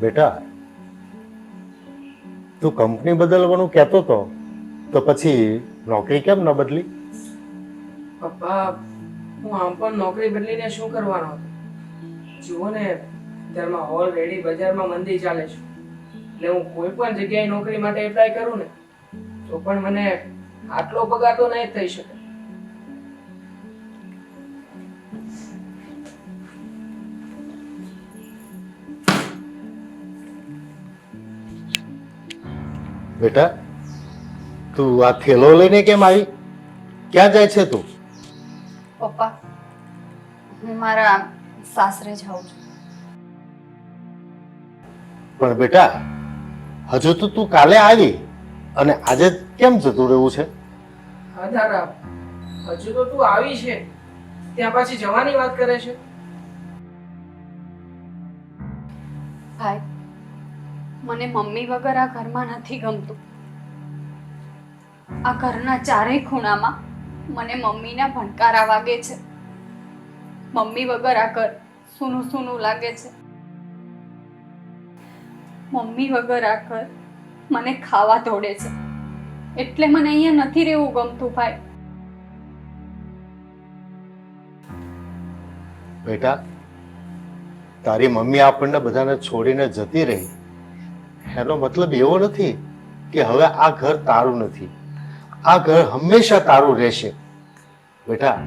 બેટા, તું કંપની બદલવાનું કહેતો તો તો પછી નોકરી કેમ ન બદલી? પપ્પા, હું આમ પણ નોકરી બદલીને શું કરવાનો? હતો જુઓ ને અત્યારમાં ઓલરેડી બજારમાં મંદી ચાલે છે. એટલે હું કોઈ પણ જગ્યાએ નોકરી માટે એપ્લાય કરું ને, તો પણ મને આટલો પગાર તો નહીં થઈ શકે. બેટા તું આ થેલો લઈને કેમ આવી? ક્યાં જાય છે તું? પપ્પા હું મારા સાસરે જાઉં છું. પણ બેટા હજુ તો તું કાલે આવી અને આજે કેમ જતું રહેવું છે? હા દાદા હજુ તો તું આવી છે. ત્યાં પાછી જવાની વાત કરે છે. ભાઈ મને મમ્મી વગર આ ઘરમાં નથી ગમતું. આ ઘરના ચારેય ખૂણામાં મને મમ્મીના ભણકારા વાગે છે. મમ્મી વગર આ ઘર સૂનું સૂનું લાગે છે. મમ્મી વગર આ ઘર મને ખાવા દોડે છે. એટલે મને અહીંયા નથી રહેવું ગમતું ભાઈ. બેટા, તારી મમ્મી આપણને બધાને છોડીને જતી રહી. એનો મતલબ એવો નથી કે હવે આ ઘર તારું નથી. આ ઘર હંમેશા તારું રહેશે. બેટા,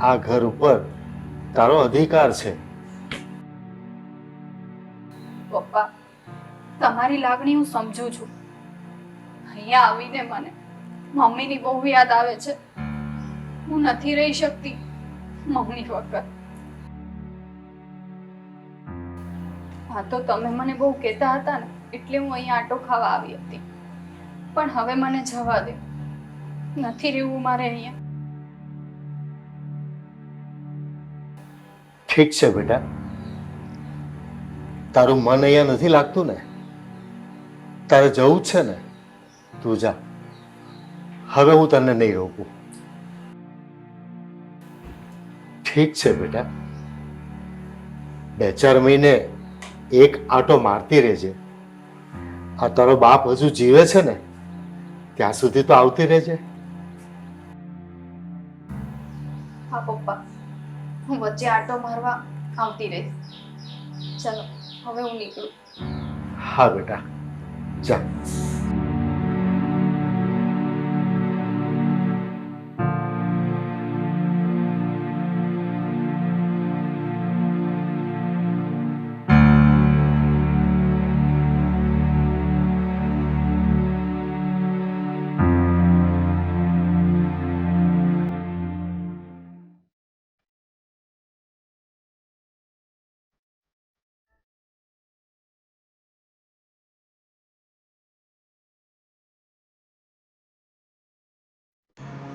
આ ઘર ઉપર તારો અધિકાર છે. પપ્પા, તમારી લાગણી હું સમજુ છું. અહીંયા આવીને મને મમ્મીની બહુ યાદ આવે છે. હું નથી રહી શકતી મમ્મી વગર. હા તો તમે મને બહુ કહેતા હતા ને. એટલે હું અહીંયા આટો ખાવા આવી હતી. પણ હવે મને જવા દે. નથી રહેવું મારે અહીંયા. ઠીક છે બેટા. તારું મન અહીંયા નથી લાગતું ને? તારે જવું જ છે ને? તું જા. હવે હું તને નહીં રોકું. ઠીક છે બેટા. બે ચાર મહિને એક આટો મારતી રહેજે. આ તારો બાપ હજુ જીવે છે ને ત્યાં સુધી તો આવતી રહેજે. હા પપ્પા. હું વચ્ચે આટો મારવા આવતી રહીશ ચલો હવે હું નીકળું. હા બેટા. જા.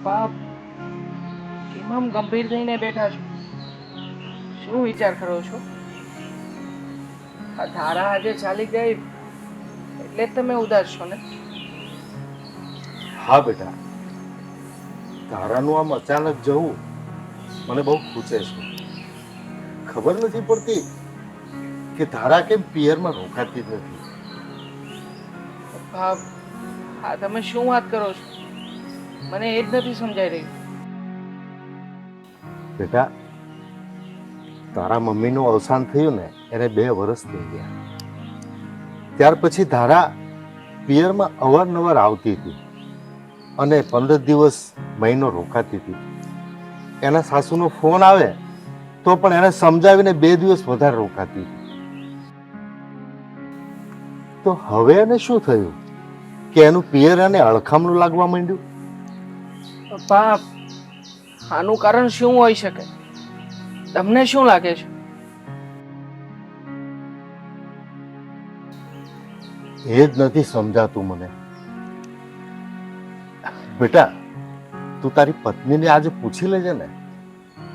બાપ કેમ આમ ગંભીર થઈને બેઠા છો? શું વિચાર કરો છો? આ ધારા આજે ચાલી ગઈ એટલે તમે ઉદાસ છો ને? હા બેટા તારાનું આમ અચાનક જવું મને બહુ ખૂચે છે. ખબર નથી પડતી કે તારા કેમ પિયરમાં રોકાતી જ નથી. બાપ હા તમે શું વાત કરો છો? મને એ જ નથી સમજાઈ રહ્યું બેટા, તારા મમ્મીનું અવસાન થયું ને, એને બે વર્ષ થઈ ગયા. ત્યાર પછી ધારા પિયરમાં અવારનવાર આવતી હતી અને પંદર દિવસ મહિનો રોકાતી હતી. એના સાસુનો ફોન આવે તો પણ એને સમજાવીને બે દિવસ વધારે રોકાતી હતી. તો હવે એને શું થયું? કે એનું પિયર એને અળખામણું લાગવા માંડ્યું? બાપ આનું કારણ શું હોઈ શકે? તમને શું લાગે છે? એ જ નથી સમજાતું મને. બેટા તું તારી પત્નીને આજે પૂછી લેજે ને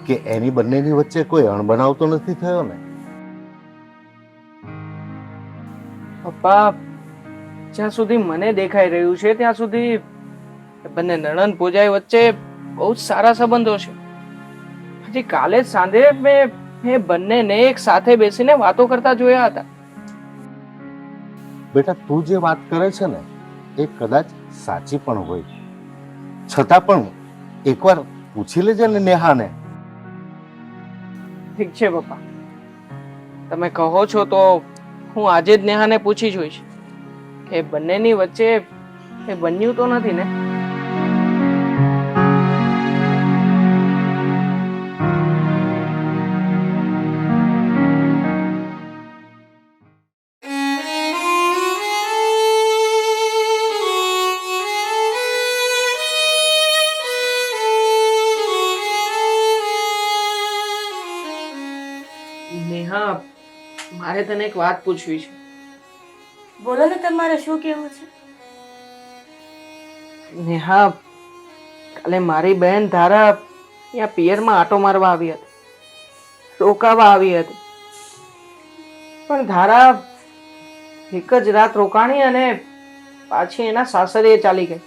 કે એની બંનેની વચ્ચે કોઈ અણબનાવ તો નથી થયો ને? પપ્પા જ્યાં સુધી મને દેખાઈ રહ્યું છે ત્યાં સુધી બંને નણંદ ભોજાઈ વચ્ચે બહુ જ સારા સંબંધો છે. હજી કાલે સાંજે મેં મેં બંનેને એક સાથે બેસીને વાતો કરતા જોયા હતા. બેટા તું જે વાત કરે છે ને એ કદાચ સાચી પણ હોય. છતાં પણ એકવાર પૂછી લેજે ને નેહાને. ઠીક છે પપ્પા. તમે કહો છો તો હું આજે જ નેહાને પૂછી જોઈશ. કે બંનેની વચ્ચે એ બન્યું તો નથી ને? તને એક વાત પૂછવી છે. બોલો ને તમારે શું કેવું છે? નેહા કાલે મારી બહેન ધારા ત્યાં પિયરમાં આટો મારવા આવી હતી. રોકાવા આવી હતી. પણ ધારા એક જ રાત રોકાણી અને પાછી એના સાસરીએ ચાલી ગઈ.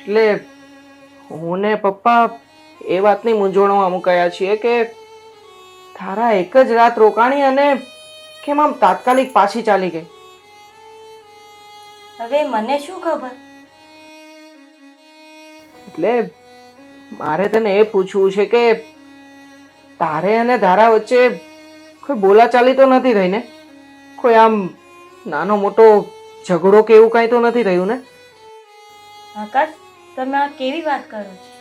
એટલે હું ને પપ્પા એ વાતની મૂંઝવણમાં મુકાયા છીએ કે ધારા એક જ રાત રોકાણી અને કેમ આમ તાત્કાલિક પાછી ચાલી ગઈ? હવે મને શું ખબર? એટલે મારે તને એ પૂછવું છે કે તારે અને ધારા વચ્ચે કોઈ બોલાચાલી તો નથી થઈ ને? કોઈ આમ નાનો મોટો ઝઘડો કે એવું કાંઈ તો નથી થયું ને? આકાશ તમે આ કેવી વાત કરો છો?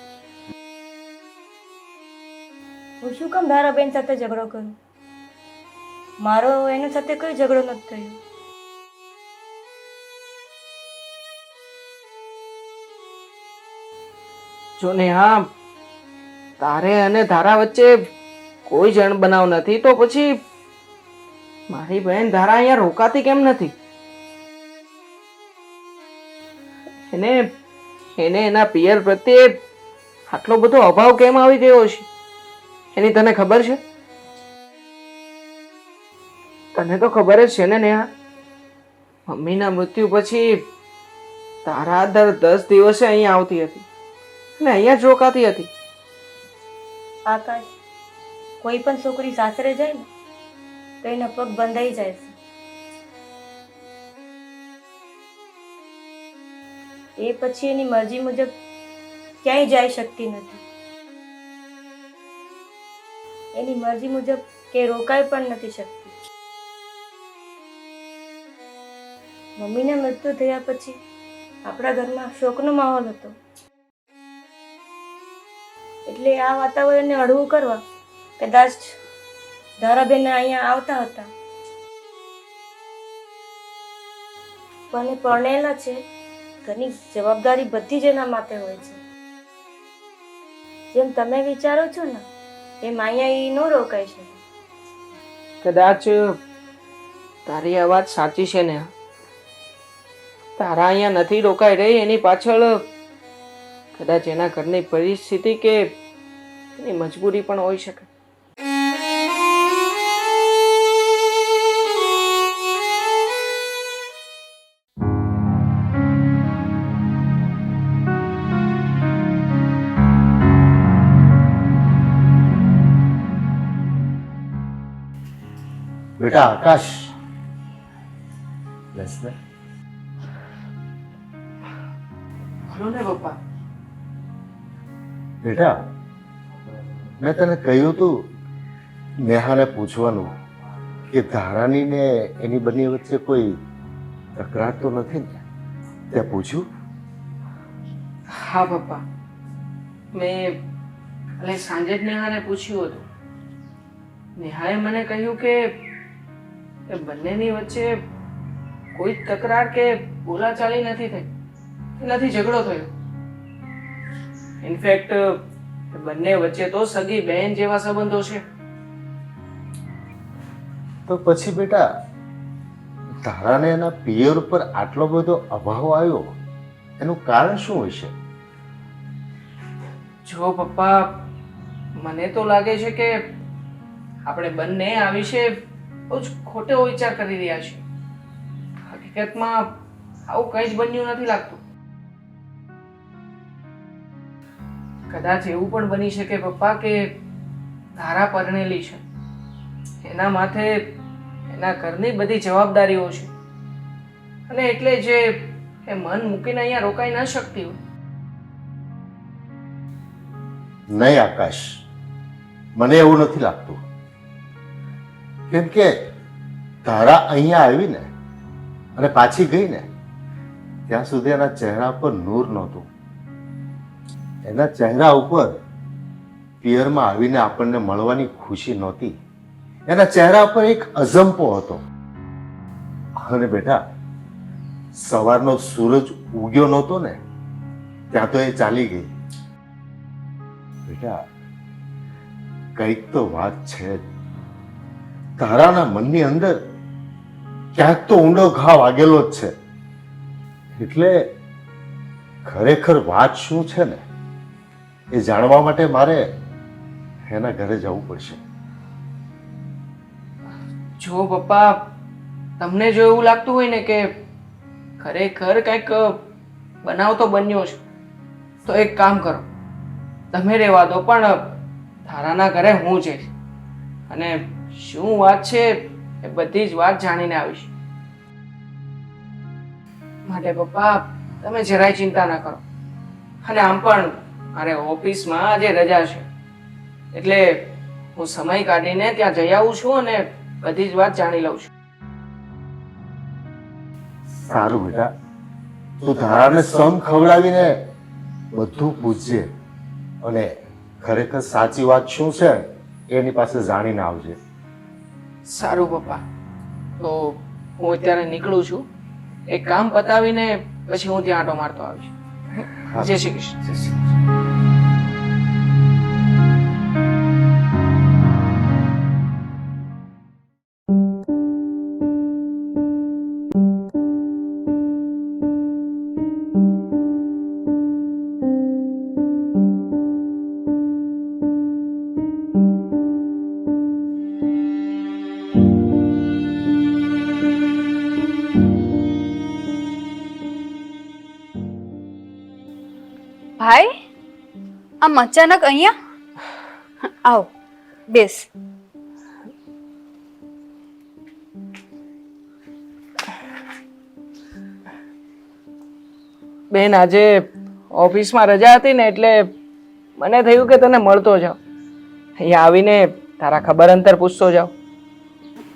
હું શું કામ ધારાબેન સાથે ઝઘડો કરું મારો એની સાથે કોઈ ઝઘડો નથી થયો. જો ને હા તારે અને ધારા વચ્ચે કોઈ જણ બનાવ નથી, તો પછી મારી બહેન ધારા અહીંયા રોકાતી કેમ નથી? એને એને એના પિયર પ્રત્યે આટલો બધો અભાવ કેમ આવી ગયો છે એની તને ખબર છે? તને તો ખબર જ છે ને નેહા. મમ્મીના મૃત્યુ પછી તારા દર દસ દિવસે અહીંયા આવતી હતી. અને અહીંયા જ હતી. આકાશ, કોઈ પણ છોકરી સાસરે જાય ને, તો એના પગ બંધાઈ જાય છે. એ પછી એની મરજી મુજબ ક્યાંય જઈ શકતી નથી. એની મરજી મુજબ કે રોકાઈ પણ નથી શકતી. મમ્મીના મૃત્યુ થયા પછી આપણા ઘરમાં શોકનો માહોલ હતો. એટલે આ વાતાવરણને હળવું કરવા કદાચ ધારાબેન અહીંયા આવતા હતા. પણ પરણેલા છે ઘરની જવાબદારી બધી જ એના માટે હોય છે. જેમ તમે વિચારો છો ને એમ અહીંયા એ નો રોકાઈ છે. કદાચ તારી આ વાત સાચી છે ને. તારા અહીંયા નથી રોકાઈ રહી, એની પાછળ કદાચ એના ઘરની પરિસ્થિતિ કે એની મજબૂરી પણ હોઈ શકે. આકાશ બેસ ને ને પપ્પા બેટા મેં તને કહ્યું તું નેહાને પૂછવાનું કે ધારાની ને એની બંને વચ્ચે કોઈ તકરાર તો નથી ને? તે પૂછ્યું? હા પપ્પા મેં એટલે સાંજે જ નેહાને પૂછ્યું હતું. નેહાએ મને કહ્યું કે એ બંનેની વચ્ચે કોઈ તકરાર કે બોલાચાલી નથી થઈ. નથી ઝઘડો થયો. ઇનફેક્ટ બંને વચ્ચે તો સગી બહેન જેવા સંબંધો છે. તો પછી બેટા ધારાને એના પિયર ઉપર આટલો બધો અભાવ આવ્યો એનું કારણ શું હશે? જો પપ્પા મને તો લાગે છે કે આપણે બંને આ વિશે બહુ જ ખોટો વિચાર કરી રહ્યા છો. હકીકતમાં આવું કંઈ જ બન્યું નથી લાગતું. કદાચ એવું પણ બની શકે પપ્પા કે ધારા પરણેલી છે. એના માથે એના ઘરની બધી જવાબદારીઓ છે. અને એટલે જે એ મન મૂકીને અહીંયા રોકાઈ ન શકતી હોય. નહીં આકાશ, મને એવું નથી લાગતું. કેમ કે તારા અહીંયા આવીને અને પાછી ગઈ ને ત્યાં સુધી એના ચહેરા પર નૂર નહોતું. એના ચહેરા ઉપર પિયરમાં આવીને આપણને મળવાની ખુશી નહોતી. એના ચહેરા પર એક અજંપો હતો. અને બેટા, સવારનો સૂરજ ઉગ્યો નહોતો ને, ત્યાં તો એ ચાલી ગઈ. બેટા, કંઈક તો વાત છે જ. તારાના મનની અંદર ક્યાંક તો ઊંડો ઘા વાગેલો જ છે. એટલે ખરેખર વાત શું છે ને એ જાણવા માટે મારે એના ઘરે જવું પડશે. જો પપ્પા, તમને જો એવું લાગતું હોય ને કે ખરેખર કંઈક બનાવ તો બન્યો છે તો એક કામ કરો. તમે રહેવા દો, પણ તારાના ઘરે હું જઈશ. અને શું વાત છે? એ બધી જ વાત જાણીને આવીશ. માટે પપ્પા, તમે જરાય ચિંતા ના કરો. અને આમ પણ મારે ઓફિસમાં આજે રજા છે. એટલે હું સમય કાઢીને ત્યાં જઈ આવું છું અને બધી જ વાત જાણી લઉં છું. સારું બેટા. તું તારાને સમ ખવડાવીને બધું પૂછજે. અને ખરેખર સાચી વાત શું છે એની પાસે જાણીને આવજે. સારું પપ્પા. તો હું અત્યારે નીકળું છું. એક કામ પતાવીને પછી હું ત્યાં આટો મારતો આવીશ. હા. જય શ્રી કૃષ્ણ. આમ અચાનક અહીંયા? આવ બેસ. બેન આજે ઓફિસમાં રજા હતી ને એટલે મને થયું કે તને મળતો જાઉં. અહીંયા આવીને તારા ખબર અંતર પૂછતો જાઉં.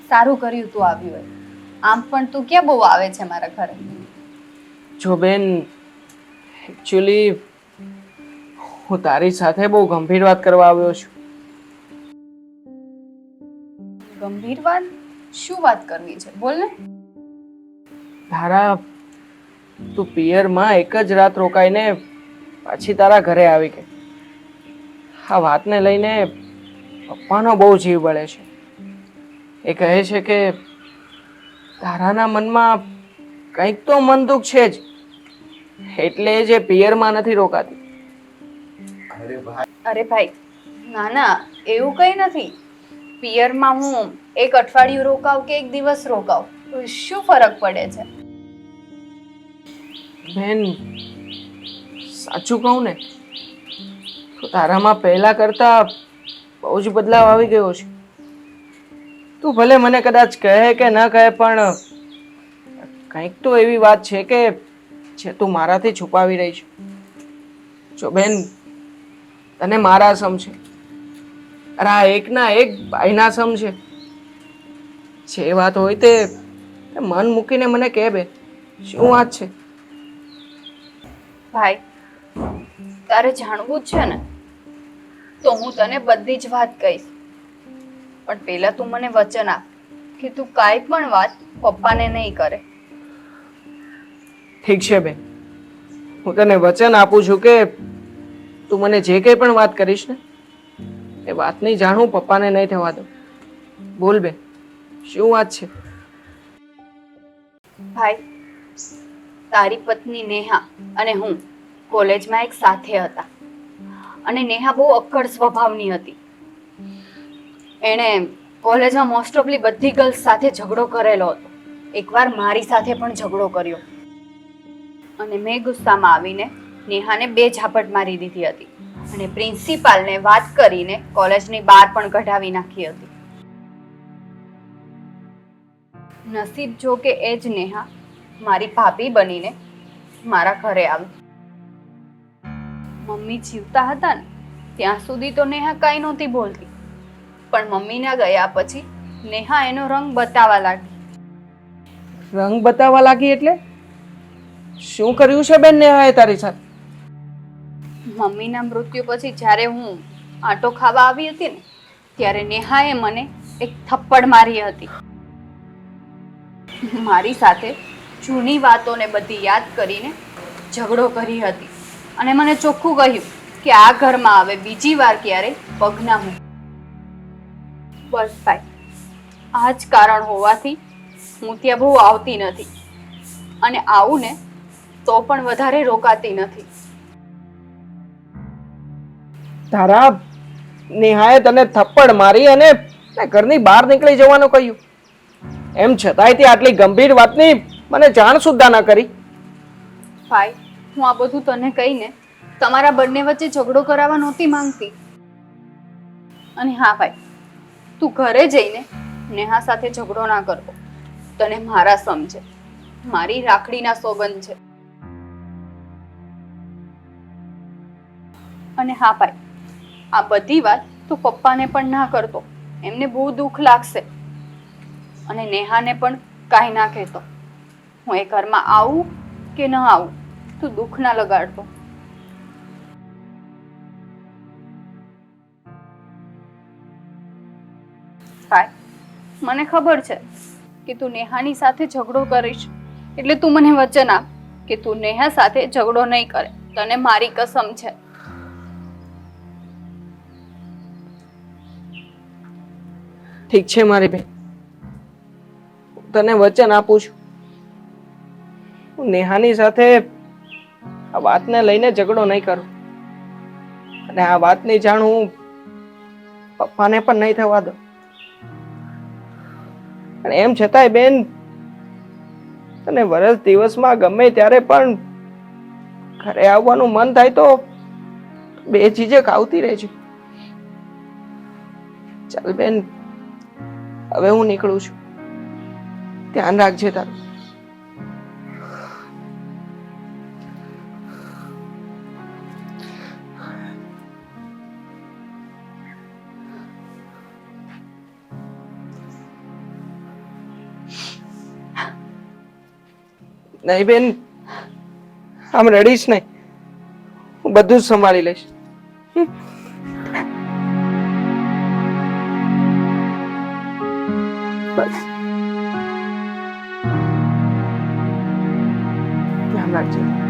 સારું કર્યું તું આવ્યું હોય. આમ પણ તું ક્યાં બહુ આવે છે મારા ઘરે? જો બેન એકચ્યુઅલી હું તારી સાથે બહુ ગંભીર વાત કરવા આવ્યો છું. ગંભીર વાત? શું વાત કરવી છે? બોલ ને. તારા તું પિયરમાં એક જ રાત રોકાઈને પાછી તારા ઘરે આવી ગઈ. આ વાતને લઈને પપ્પાનો બહુ જીવ બળે છે. એ કહે છે કે તારાના મનમાં કંઈક તો મન દુઃખ છે જ. એટલે જે પિયરમાં નથી રોકાતી. અરે ભાઈ. અરે ભાઈ ના ના એવું કંઈ નથી. પિયરમાં હું એક અઠવાડિયું રોકાવ કે એક દિવસ રોકાવ તો શું ફરક પડે છે? બેન સાચું કહું ને તો તારામાં પહેલા કરતા બહુ જ બદલાવ આવી ગયો છે. તું ભલે મને કદાચ કહે કે ન કહે પણ કંઈક તો એવી વાત છે કે જે તું મારાથી છુપાવી રહી છે. જો બેન તને મારા સમ છે. અરે આ એકના એક ભાઈના સમ છે. જે વાત હોય તે મન મૂકીને મને કહે બે શું વાત છે? ભાઈ તારે જાણવું જ છે ને? તો હું તને બધી જ વાત કહીશ. પણ પહેલા તું મને વચન આપ કે તું કાંઈ પણ વાત પપ્પાને નહીં કરે. ઠીક છે બેન. હું તને વચન આપું છું કે તું મને જે કંઈ પણ વાત કરીશ ને, એ વાતની જાણ હું પપ્પાને નહીં થવા દઉં. બોલ બેન, શું વાત છે? ભાઈ, તારી પત્ની નેહા અને હું કોલેજમાં એક સાથે હતા. અને નેહા બહુ અક્કડ સ્વભાવની હતી. એણે કોલેજમાં મોસ્ટ ઓફલી બધી ગર્લ્સ સાથે ઝઘડો કરેલો હતો. એકવાર મારી સાથે પણ ઝઘડો કર્યો. અને મેં ગુસ્સામાં આવીને નેહાને બે ઝાપટ મારી દીધી હતી અને પ્રિન્સિપાલને વાત કરીને કોલેજની બહાર પણ કઢાવી નાખી હતી. નસીબ જો કે એ જ નેહા, મારી ભાભી બનીને મારા ઘરે આવી. મમ્મી જીવતા હતા ને, ત્યાં સુધી તો નેહા કાંઈ નહોતી બોલતી. પણ મમ્મીના ગયા પછી નેહા એનો રંગ બતાવવા લાગી. રંગ બતાવવા લાગી એટલે? શું કર્યું છે બેન નેહાએ તારી સાથે? મમ્મીના મૃત્યુ પછી જ્યારે હું આટો ખાવા આવી હતી ને, ત્યારે નેહાએ મને એક થપ્પડ મારી હતી. મારી સાથે જૂની વાતોને બધી યાદ કરીને ઝઘડો કરી હતી અને મને ચોખ્ખું કહ્યું કે આ ઘરમાં આવે, બીજી વાર ક્યારે પગ ના મૂક. બસ ભાઈ, આ જ કારણ હોવાથી હું ત્યાં બહુ આવતી નથી અને આવું ને તો પણ વધારે રોકાતી નથી. તારા નેહાએ તને થપ્પડ મારી અને ઘરની બહાર નીકળી જવાનું કહ્યું. એમ છતાંય તે આટલી ગંભીર વાતની મને જાણ સુદ્ધા ન કરી. ભાઈ, હું આ બધું તને કહીને તમારા બંને વચ્ચે ઝઘડો કરાવવા નહોતી માંગતી. અને હા ભાઈ, તું ઘરે જઈને નેહા સાથે ઝઘડો ના કરવો. તને મારા સમજે. મારી રાખડીના સોગંદ છે. અને હા ભાઈ આ બધી વાત તું પપ્પાને પણ ના કરતો. એમને બહુ દુઃખ લાગશે. અને નેહાને પણ કાંઈ ના કહેતો. હું એ ઘરમાં આવું કે ન આવું, તું દુઃખ ના લગાડતો. મને ખબર છે કે તું નેહાની સાથે ઝઘડો કરીશ. એટલે તું મને વચન આપ કે તું નેહા સાથે ઝઘડો નહીં કરે. તને મારી કસમ છે. ઠીક છે મારી બેન. તને વચન આપું છું. હું નેહાની સાથે આ વાતને લઈને ઝઘડો નહીં કરું. અને આ વાતની જાણ હું પપ્પાને પણ નહીં થવા દઉં. અને એમ છતાંય બેન, તને વરસ દિવસમાં ગમે ત્યારે પણ ઘરે આવવાનું મન થાય તો બે ચીજે આવતી રહેજો. ચાલ બેન હવે હું નીકળું છું. ધ્યાન રાખજે તારું. નહીં બેન, આમ રડીશ નહીં. હું બધું જ સંભાળી લઈશ. બસ ધ્યાન રાખજે